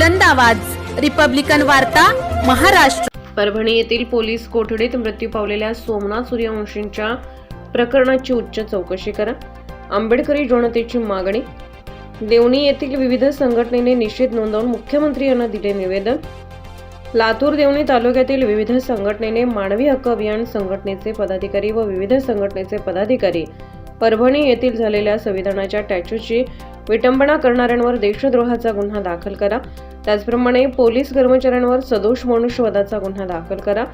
बुलंद आवाज. रिपब्लिकन वार्ता महाराष्ट्र. परभणी येथील पोलीस कोठडीत मृत्यू पावलेल्या सोमनाथ सूर्यवंशींच्या प्रकरणाची उच्च चौकशी करा. आंबेडकरी जनतेची मागणी. देवणी येथील विविध संघटनेने निषेध नोंदवून मुख्यमंत्री यांना दिले निवेदन. लातूर देवणी तालुक्यातील विविध संघटनेने मानवी हक्क अभियान संघटनेचे पदाधिकारी व विविध संघटनेचे पदाधिकारी परभणी येथील झालेल्या संविधानाच्या टॅच्यूची विटंबना करणाऱ्यांवर देशद्रोहाचा गुन्हा दाखल करा. त्याचप्रमाणे पोलीस कर्मचाऱ्यांवर सदोष मनुष्यवधाचा गुन्हा दाखल करा.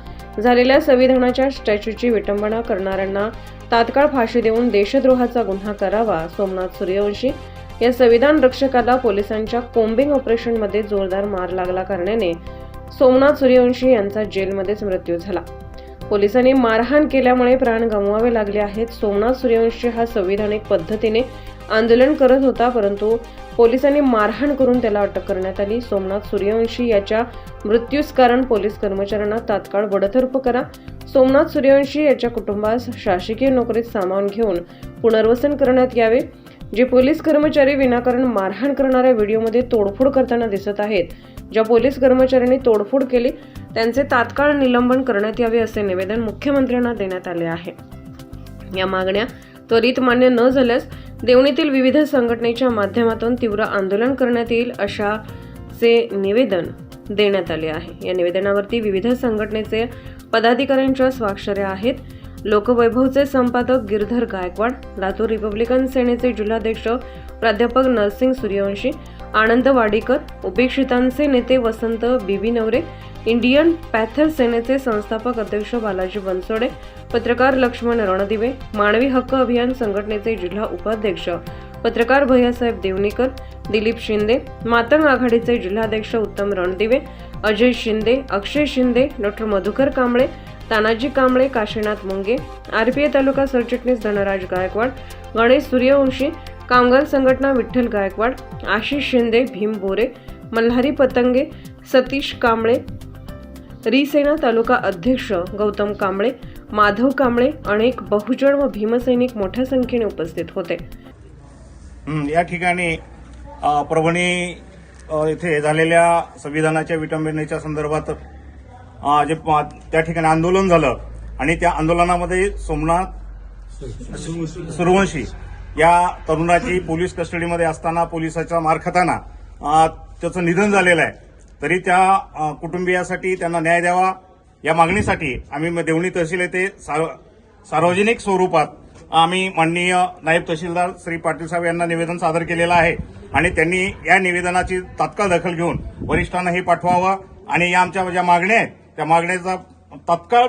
झालेल्या संविधानाच्या स्टॅच्यूची विटंबना करणाऱ्यांना तात्काळ फाशी देऊन देशद्रोहाचा गुन्हा करावा सोमनाथ सूर्यवंशी. या संविधान रक्षकाला पोलिसांच्या कोम्बिंग ऑपरेशनमध्ये जोरदार मार लागला कारणाने सोमनाथ सूर्यवंशी यांचा जेलमध्येच मृत्यू झाला. पोलिसांनी मारहाण केल्यामुळे प्राण गमवावे लागले आहेत. सोमनाथ सूर्यवंशी हा संविधानिक पद्धतीने आंदोलन करत होता परंतु पोलिसांनी मारहाण करून त्याला अटक करण्यात आली. सोमनाथ सूर्यवंशी याच्या मृत्यूस कारण पोलीस कर्मचाऱ्यांना तात्काळ बडतर्फ करा. सोमनाथ सूर्यवंशी याच्या कुटुंबास शासकीय नोकरीत सामावून घेऊन पुनर्वसन करण्यात यावे जे पोलीस कर्मचारी विनाकारण मारहाण करणाऱ्या व्हिडिओमध्ये तोडफोड करताना दिसत आहेत. ज्या पोलीस कर्मचाऱ्यांनी तोडफोड केली त्यांचे तात्काळ निलंबन करण्यात यावे असे निवेदन मुख्यमंत्र्यांना देण्यात आले आहे. या मागण्या त्वरित मान्य न झाल्यास देवणीतील विविध संघटनेच्या माध्यमातून तीव्र आंदोलन करण्यात येईल अशाचे निवेदन देण्यात आले आहे. या निवेदनावरती विविध संघटनेचे पदाधिकाऱ्यांच्या स्वाक्षऱ्या आहेत. लोकवैभवचे संपादक गिरधर गायकवाड लातूर रिपब्लिकन सेनेचे जिल्हाध्यक्ष प्राध्यापक नरसिंग सूर्यवंशी आनंद वाडीकर उपेक्षितांचे नेते वसंत बिबीनवरे इंडियन पॅथर सेनेचे संस्थापक अध्यक्ष बालाजी बनसोडे पत्रकार लक्ष्मण रणदिवे मानवी हक्क अभियान संघटनेचे जिल्हा उपाध्यक्ष पत्रकार भैयासाहेब देवणेकर दिलीप शिंदे मातंग आघाडीचे जिल्हाध्यक्ष उत्तम रणदिवे अजय शिंदे अक्षय शिंदे डॉक्टर मधुकर कांबळे तानाजी कांबळे काशीनाथ मुंगे आरपीए तालुका सरचिटणीस धनराज गायकवाड गणेश सूर्यवंशी कामगार संघटना विठ्ठल गायकवाड आशिष शिंदे भीम बोरे मल्हारी पतंगे सतीश कांबळे रिसेना तालुका अध्यक्ष गौतम कांबळे माधव कांबळे अनेक बहुजन व भीमसैनिक मोठ्या संख्येने उपस्थित होते. हं, या ठिकाणी परभणी येथे झालेल्या संविधानाच्या विटंबनेच्या संदर्भात जे प- त्या ठिकाणी आंदोलन झालं आणि त्या आंदोलनामध्ये सोमनाथ सूर्यवंशी या तरुणाची पोलीस कस्टडीमध्ये असताना पोलिसाचा मार खाताना त्याचं निधन झालेलं आहे. तरी त्या कुटुंबियासाठी त्यांना न्याय द्यावा. या मागणीसाठी आम्ही देवणी तहसील येथे सार्व- सार्वजनिक स्वरूपात आम्ही माननीय नायब तहसीलदार श्री पाटील साहेब यांना निवेदन सादर केलेलं आहे. आणि त्यांनी या निवेदनाची तात्काळ दखल घेऊन वरिष्ठांना हे पाठवावं. आणि या आमच्या ज्या मागण्या आहेत त्या मागण्याचा तात्काळ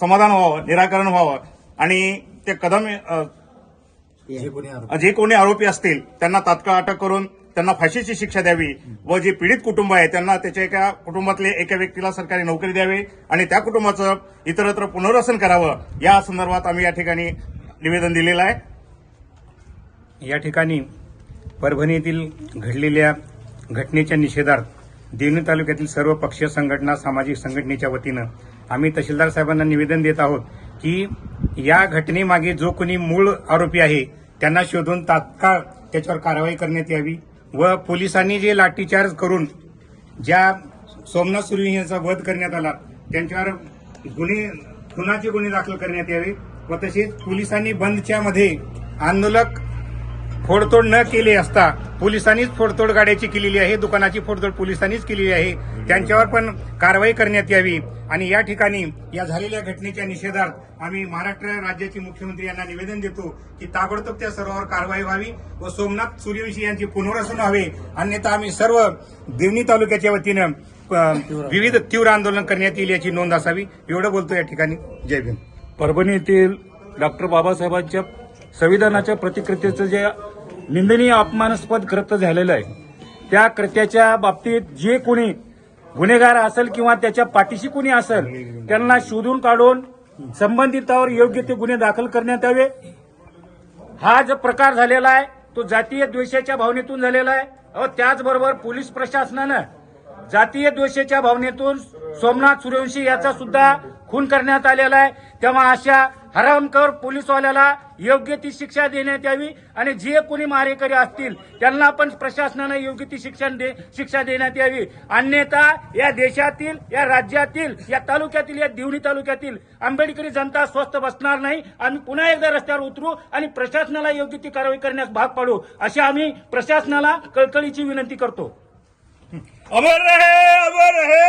समाधान व्हावं निराकरण व्हावं. आणि ते कदम जे कोणी आरोपी असतील त्यांना तात्काळ अटक करून त्यांना फाशीची शिक्षा द्यावी व जे पीडित कुटुंब आहे त्यांना त्याच्या एका कुटुंबातले एका व्यक्तीला सरकारी नोकरी द्यावी आणि त्या कुटुंबाचं इतरत्र पुनर्वसन करावं या संदर्भात आम्ही या ठिकाणी निवेदन दिलेलं आहे. या ठिकाणी परभणी येथील घडलेल्या घटनेच्या निषेधार्थ देवणी तालुक्यातील सर्व पक्षीय संघटना सामाजिक संघटनेच्या वतीनं आम्ही तहसीलदार साहेबांना निवेदन देत आहोत की या घटनेमागे जो कोणी मूळ आरोपी आहे त्यांना शोधून तात्काळ त्याच्यावर कारवाई करण्यात यावी व पोलिसांनी जे लाठीचार्ज करून ज्या सोमनाथ सुर्वे यांचा वध करण्यात आला त्यांच्यावर गुन्हे खुनाचे गुन्हे दाखल करण्यात यावे व तसेच पोलिसांनी बंदच्या मध्ये आंदोलक फोडतोड न केली असता पोलिसांनीच फोडतोड गाड्याची केलेली आहे. दुकानाची फोडतोड पोलिसांनीच केलेली आहे. त्यांच्यावर पण कारवाई करण्यात यावी आणि या ठिकाणी या झालेल्या घटनेच्या निषेधार्थ आम्ही महाराष्ट्र राज्याचे मुख्यमंत्री यांना निवेदन देतो की ताबडतोब त्या सर्वावर कारवाई व्हावी व सोमनाथ सूर्यवंशी यांची पुनर्वसन व्हावे. अन्यथा आम्ही सर्व देवणी तालुक्याच्या वतीनं विविध तीव्र आंदोलन करण्यात येईल याची नोंद असावी. एवढं बोलतो या ठिकाणी. जय भीम. परभणी येथील डॉक्टर बाबासाहेबांच्या संविधानाच्या प्रतिकृतीचं जे निंदनीय अपमानास्पद कृत्य झालेलं आहे. त्या कृत्याच्या बाबतीत जे कोणी गुन्हेगार असेल किंवा त्याच्या पाठीशी कोणी असेल त्यांना शोधून काढून संबंधितावर योग्य ते गुन्हे दाखल करण्यात यावे. हा जो प्रकार झालेला आहे तो जातीय द्वेषाच्या भावनेतून झालेला आहे. व त्याचबरोबर पोलीस प्रशासनानं जातीय द्वेषाच्या भावनेतून सोमनाथ सूर्यवंशी याचा सुद्धा खून करण्यात आलेला आहे. तेव्हा अशा हरामकर पोलीसवाल्याला योग्य ती शिक्षा देण्यात यावी आणि जे कोणी मारेकरी असतील त्यांना पण प्रशासनानं योग्य ती शिक्षण दे शिक्षा देण्यात यावी. अन्यथा या देशातील या राज्यातील या तालुक्यातील या दिवणी तालुक्यातील आंबेडकरी जनता स्वस्थ बसणार नाही. आम्ही पुन्हा एकदा रस्त्यावर उतरू आणि प्रशासनाला योग्य ती कारवाई करण्यास भाग पाडू. अशी आम्ही प्रशासनाला कळकळीची विनंती करतो. અમર રહે અમર રહે.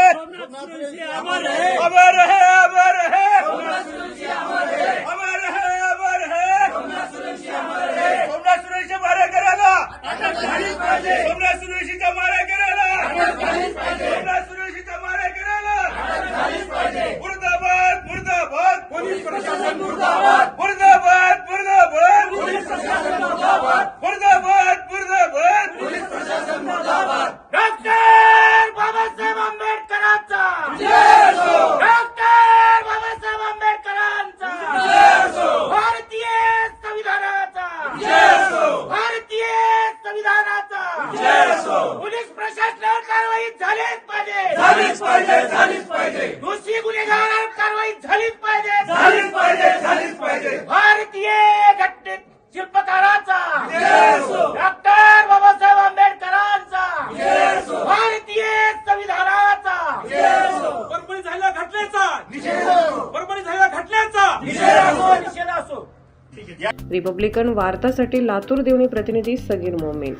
અમર રહે. અમર રહે અમર રહે. અમર રહે. रिपब्लिकन वार्तासाठी लातूर देवणी प्रतिनिधी सगीर मोमीन.